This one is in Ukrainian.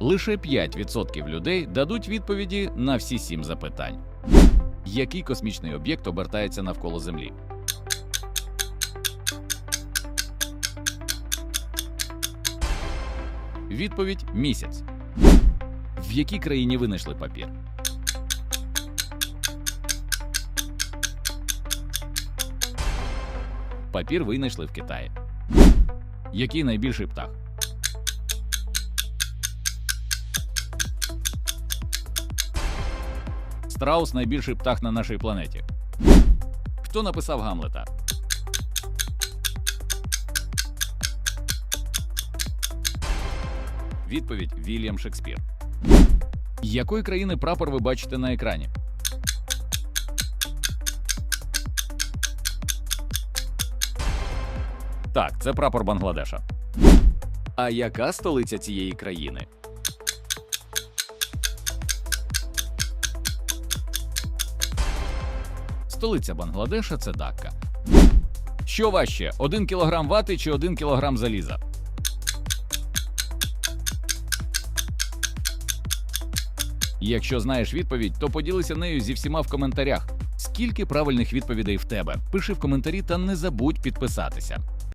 Лише 5% людей дадуть відповіді на всі сім запитань. Який космічний об'єкт обертається навколо Землі? Відповідь місяць. В якій країні винайшли папір? Папір винайшли в Китаї. Який найбільший птах? Страус найбільший птах на нашій планеті. Хто написав Гамлета? Відповідь Вільям Шекспір. Якої країни прапор ви бачите на екрані? Так, це прапор Бангладеша. А яка столиця цієї країни? Столиця Бангладеша це Дакка. Що важче: 1 кілограм вати чи 1 кілограм заліза? Якщо знаєш відповідь, то поділися нею зі всіма в коментарях. Скільки правильних відповідей в тебе? Пиши в коментарі та не забудь підписатися.